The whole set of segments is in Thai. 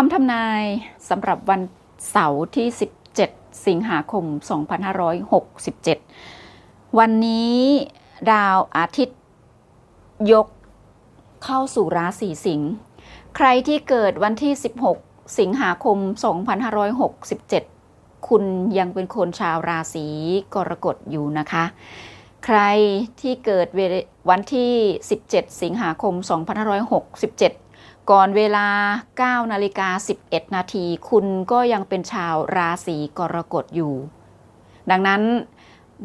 คำทำนายสำหรับวันเสาร์ที่ 17 สิงหาคม 2567 วันนี้ดาวอาทิตย์ยกเข้าสู่ราศีสิงห์ใครที่เกิดวันที่ 16 สิงหาคม 2567 คุณยังเป็นคนชาวราศีกรกฎอยู่นะคะ ใครที่เกิดวันที่ 17 สิงหาคม 2567 ก่อนเวลา 9 นาฬิกา 11 นาที คุณก็ยังเป็นชาวราศีกรกฎอยู่ ดังนั้น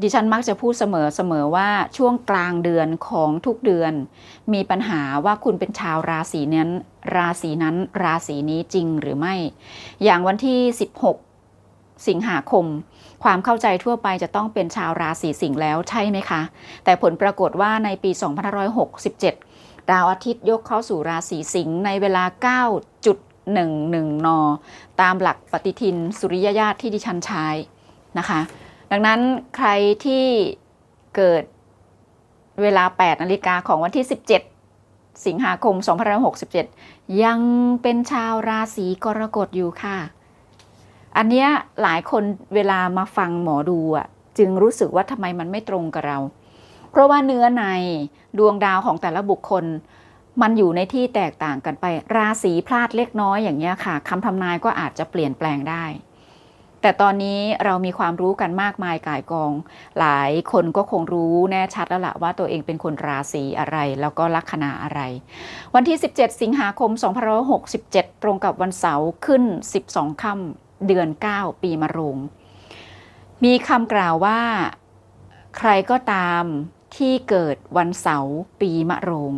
ดิฉันมักจะพูดเสมอเสมอว่าช่วงกลางเดือนของทุกเดือน มีปัญหาว่าคุณเป็นชาวราศีนั้น ราศีนั้น ราศีนี้จริงหรือไม่ อย่างวันที่ 16 สิงหาคม ความเข้าใจทั่วไปจะต้องเป็นชาวราศีสิงห์แล้วใช่ไหมคะ แต่ผลปรากฏว่าในปี 2567 ดาวอาทิตย์ยกเข้าสู่ราศีสิงห์ในเวลา 9.11 น ตามหลักปฏิทินสุริยญาติที่ดิฉันใช้นะคะ ดังนั้นใครที่เกิดเวลา 8 นาฬิกาของวันที่ 17 สิงหาคม 2567 ยังเป็นชาวราศีกรกฎอยู่ค่ะ อันเนี้ยหลายคนเวลามาฟังหมอดูอะ จึงรู้สึกว่าทำไมมันไม่ตรงกับเรา เพราะว่าเนื้อในดวงดาวของแต่ละบุคคล มันอยู่ในที่แตกต่างกันไป ราศีพลาดเล็กน้อยอย่างเงี้ยค่ะคำทำนายก็อาจจะเปลี่ยนแปลงได้ แต่ตอนนี้เรามีความรู้กันมากมายกายกอง หลายคนก็คงรู้แน่ชัดแล้วละว่าตัวเองเป็นคนราศีอะไร แล้วก็ลัคนาอะไร วันที่ 17 สิงหาคม 2567 ตรงกับวันเสาร์ขึ้น 12ค่ำเดือน 9 ปีมะโรงมีคำกล่าวว่าใครก็ตาม ที่เกิดวันเสาร์ปีมะโรง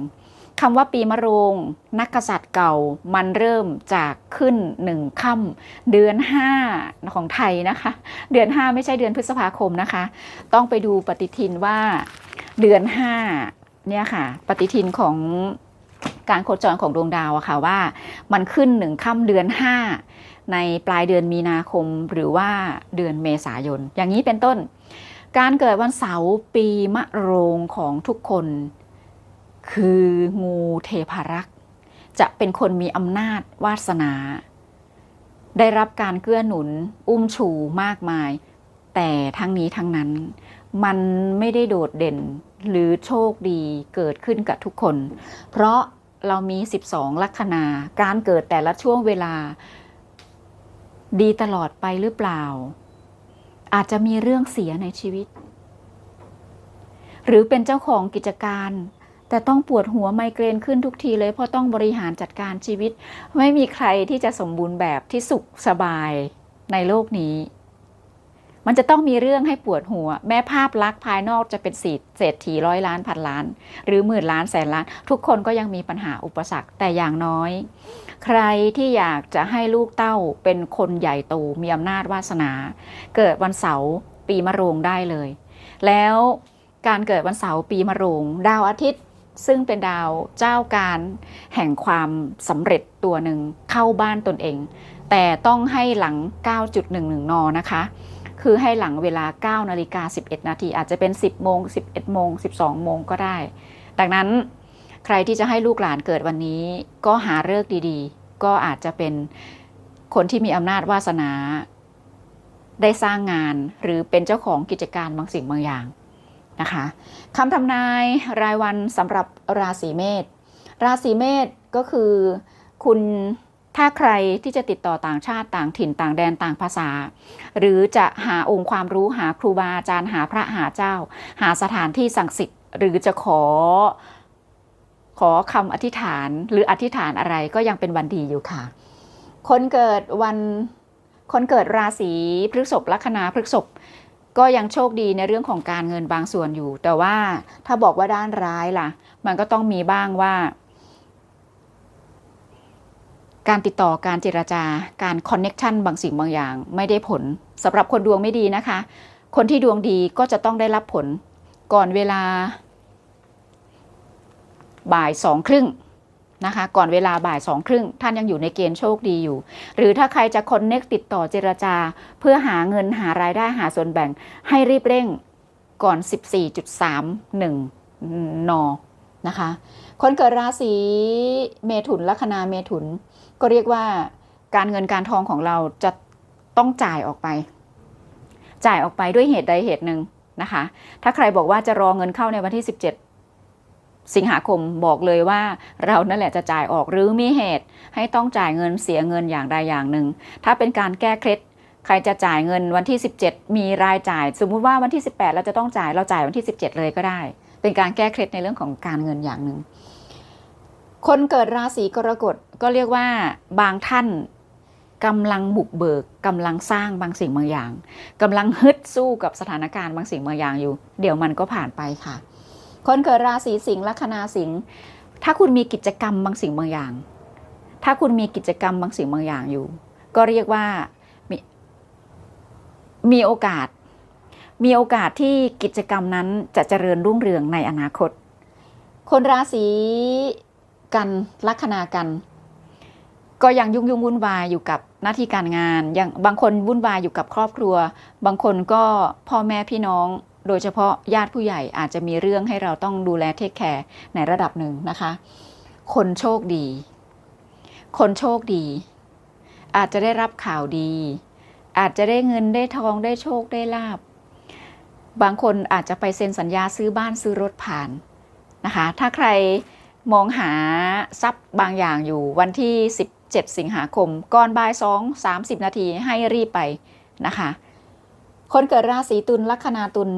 คำว่าปีมะโรง นักกษัตริย์เก่ามันเริ่มจากขึ้นหนึ่งค่ำเดือน5ของไทยนะคะ เดือน5ไม่ใช่เดือนพฤษภาคมนะคะ ต้องไปดูปฏิทินว่าเดือน5เนี่ยค่ะ ปฏิทินของการโคจรของดวงดาวอะค่ะว่ามันขึ้นหนึ่งค่ำเดือน5ในปลายเดือนมีนาคมหรือว่าเดือนเมษายน อย่างนี้เป็นต้น การเกิดวันเสาร์ปีมะโรงของทุกคน คืองูเทพารักษ์จะเป็นคนมีอำนาจวาสนา ได้รับการเกื้อหนุน อุ้มชูมากมาย แต่ทั้งนี้ทั้งนั้น มันไม่ได้โดดเด่นหรือโชคดีเกิดขึ้นกับทุกคน เพราะเรามี 12 ลัคนา การเกิดแต่ละช่วงเวลา ดีตลอดไปหรือเปล่า อาจจะมีเรื่องเสียในชีวิต หรือเป็นเจ้าของกิจการ แต่ต้องปวดหัวไมเกรนขึ้นทุกทีเลยเพราะต้องบริหารจัดการชีวิต ไม่มีใครที่จะสมบูรณ์แบบที่สุขสบายในโลกนี้ มันจะต้องมีเรื่องให้ปวดหัว แม้ภาพลักษณ์ภายนอกจะเป็นสีเศรษฐีร้อยล้านพันล้าน หรือหมื่นล้านแสนล้าน ทุกคนก็ยังมีปัญหาอุปสรรคแต่อย่างน้อย ใครที่อยากจะให้ลูกเต้าเป็นคนใหญ่โตมีอำนาจวาสนา เกิดวันเสาร์ปีมะโรงได้เลย แล้วการเกิดวันเสาร์ปีมะโรงดาวอาทิตย์ซึ่งเป็นดาวเจ้าการแห่งความสำเร็จตัวหนึ่งเข้าบ้านตนเอง แต่ต้องให้หลัง 9.11 นนะคะ คือให้หลังเวลา 9 นาฬิกา 11 นาที อาจจะเป็น 10 โมง 11 โมง 12 โมงก็ได้ ดังนั้นใครที่จะให้ลูกหลานเกิดวันนี้ ก็หาเลิกดีๆ ก็อาจจะเป็นคนที่มีอำนาจวาสนา ได้สร้างงานหรือเป็นเจ้าของกิจการบางสิ่งบางอย่างนะคะคำทำนายรายวันสำหรับราศีเมษราศีเมษก็คือคุณ ถ้าใครที่จะติดต่อต่างชาติต่างถิ่นต่างแดนต่างภาษา หรือจะหาองค์ความรู้หาครูบาอาจารย์หาพระหาเจ้า หาสถานที่ศักดิ์สิทธิ์ หรือจะขอขอคำอธิษฐานหรืออธิษฐานอะไรก็ยังเป็นวันดีอยู่ค่ะ คนเกิดวันคนเกิดราศีพฤษภลัคนาพฤษภก็ยังโชคดีในเรื่องของการเงินบางส่วนอยู่ แต่ว่าถ้าบอกว่าด้านร้ายล่ะ มันก็ต้องมีบ้างว่า การติดต่อการเจราจาการคอนเน็ชันบางสิ่งบางอย่าง ไม่ได้ผลสำหรับคนดวงไม่ดีนะคะ คนที่ดวงดีก็จะต้องได้รับผลก่อนเวลา บ่ายสองครึ่งนะคะก่อนเวลาบ่ายสองครึ่งท่านยังอยู่ในเกณฑ์โชคดีอยู่ หรือถ้าใครจะคอนเน็กติดต่อเจรจา เพื่อหาเงินหารายได้หาส่วนแบ่งให้รีบเร่งก่อน 14.31 นนะคะ คนเกิดราศีเมถุนลัคนาเมถุน ก็เรียกว่าการเงินการทองของเราจะต้องจ่ายออกไป จ่ายออกไปด้วยเหตุใดเหตุหนึ่งนะคะ ถ้าใครบอกว่าจะรอเงินเข้าในวันที่ 17 สิงหาคมบอกเลยว่าเรานั่นแหละจะจ่ายออกหรือมีเหตุให้ต้องจ่ายเงินเสียเงินอย่างใดอย่างหนึ่ง ถ้าเป็นการแก้เคล็ดใครจะจ่ายเงินวันที่ 17 มีรายจ่าย สมมุติว่าวันที่ 18 เราจะต้องจ่ายเราจ่ายวันที่ 17 เลยก็ได้ เป็นการแก้เคล็ดในเรื่องของการเงินอย่างหนึ่งคนเกิดราศีกรกฎก็เรียกว่าบางท่านกำลังบุกเบิกกำลังสร้างบางสิ่งบางอย่างกำลังฮึดสู้กับสถานการณ์บางสิ่งบางอย่างอยู่ เดี๋ยวมันก็ผ่านไปค่ะ คนเกิดราศีสิงห์ลัคนาสิงห์ถ้าคุณมีกิจกรรมบางสิ่งบางอย่าง ถ้าคุณมีกิจกรรมบางสิ่งบางอย่างอยู่ ก็เรียกว่ามีมีโอกาส มีโอกาสที่กิจกรรมนั้นจะเจริญรุ่งเรืองในอนาคต คนราศีกันลัคนากัน ก็ยังยุ่งยุ่งวุ่นวายอยู่กับหน้าที่การงานยังบางคนวุ่นวายอยู่กับครอบครัว บางคนก็พ่อแม่พี่น้อง โดยเฉพาะญาติผู้ใหญ่อาจจะมีเรื่องให้เราต้องดูแลเทคแคร์ในระดับหนึ่งนะคะ คนโชคดี คนโชคดี อาจจะได้รับข่าวดี อาจจะได้เงินได้ทองได้โชคได้ลาบ บางคนอาจจะไปเซ็นสัญญาซื้อบ้านซื้อรถผ่านนะคะ ถ้าใครมองหาทรัพย์บางอย่างอยู่วันที่ 17 สิงหาคม ก่อนบ่าย 2 30 นาทีให้รีบไปนะคะ คนเกิดราศีตุลลัคนาตุล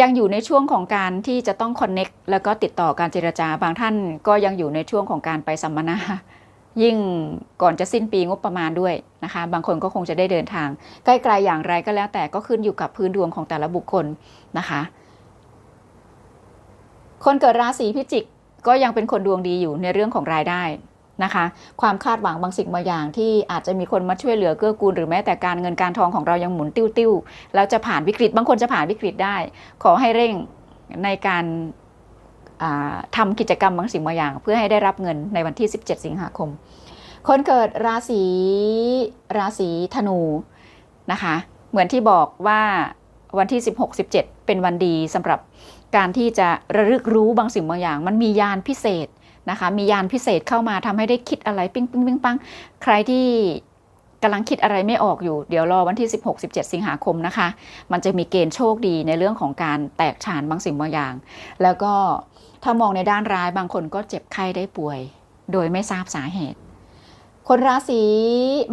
ยังอยู่ในช่วงของการที่จะต้องคอนเน็กแล้วก็ติดต่อการเจรจาบางท่านก็ยังอยู่ในช่วงของการไปสัมมนา ยิ่งก่อนจะสิ้นปีงบประมาณด้วยนะคะ บางคนก็คงจะได้เดินทาง ใกล้ไกลอย่างไรก็แล้วแต่ก็ขึ้นอยู่กับพื้นดวงของแต่ละบุคคลนะคะ คนเกิดราศีพิจิกก็ยังเป็นคนดวงดีอยู่ในเรื่องของรายได้นะคะ ความคาดหวังบางสิ่งบางอย่างที่อาจจะมีคนมาช่วยเหลือเกื้อกูลหรือแม้แต่การเงินการทองของเรายังหมุนติ้วๆแล้วจะผ่านวิกฤต บางคนจะผ่านวิกฤตได้ ขอให้เร่งในการ อ่าทำกิจกรรมบางสิ่งบางอย่าง เพื่อให้ได้รับเงินในวันที่ 17 สิงหาคม คนเกิดราศีราศีธนูนะคะ เหมือนที่บอกว่าวันที่ 16-17 เป็นวันดีสำหรับการที่จะระลึกรู้บางสิ่งบางอย่าง มันมียานพิเศษนะคะ มียานพิเศษเข้ามาทำให้ได้คิดอะไร ปิ้งปิ้งปิ้งปังใครที่ กำลังคิดอะไรไม่ออกอยู่เดี๋ยวรอวันที่ 16-17 สิงหาคมนะคะ มันจะมีเกณฑ์โชคดีในเรื่องของการแตกฉานบางสิ่งบางอย่าง แล้วก็ถ้ามองในด้านร้ายบางคนก็เจ็บไข้ได้ป่วย โดยไม่ทราบสาเหตุ คนราศี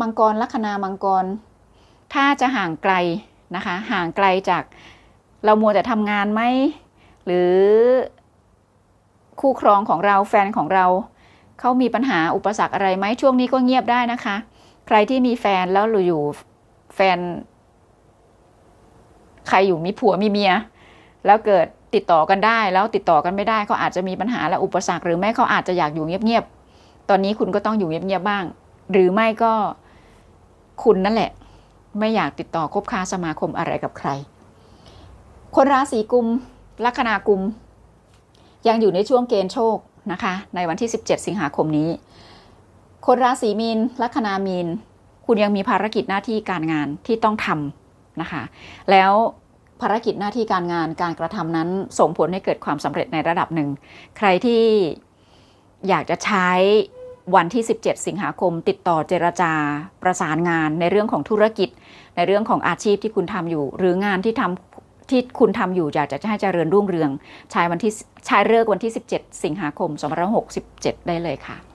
มังกรลัคนามังกร ถ้าจะห่างไกลนะคะ ห่างไกลจากเรามัวแต่ทำงานไหมหรือคู่ครองของเราแฟนของเราเขามีปัญหาอุปสรรคอะไรไหมช่วงนี้ก็เงียบได้นะคะ ใครที่มีแฟนแล้วหรืออยู่แฟน ใครอยู่มีผัวมีเมีย แล้วเกิดติดต่อกันได้ แล้วติดต่อกันไม่ได้เขาอาจจะมีปัญหาและอุปสรรค หรือไม่เขาอาจจะอยากอยู่เงียบๆตอนนี้คุณก็ต้องอยู่เงียบๆบ้าง หรือไม่ก็คุณนั่นแหละ ไม่อยากติดต่อคบค้าสมาคมอะไรกับใคร คนราศีกุมลัคนากุมยังอยู่ในช่วงเกณฑ์โชคนะคะ ในวันที่ 17 สิงหาคมนี้ คนราศีมีนลัคนามีน คุณยังมีภารกิจหน้าที่การงานที่ต้องทำนะคะ แล้วภารกิจหน้าที่การงานการกระทำนั้นส่งผลให้เกิดความสำเร็จในระดับหนึ่ง ใครที่อยากจะใช้วันที่ 17 สิงหาคม ติดต่อเจรจาประสานงานในเรื่องของธุรกิจ ในเรื่องของอาชีพที่คุณทำอยู่ หรืองานที่ทำที่คุณทำอยู่อยากจะให้เจริญรุ่งเรืองใช้วันที่ใช้เลิกวันที่ 17 สิงหาคม2567 ได้เลยค่ะ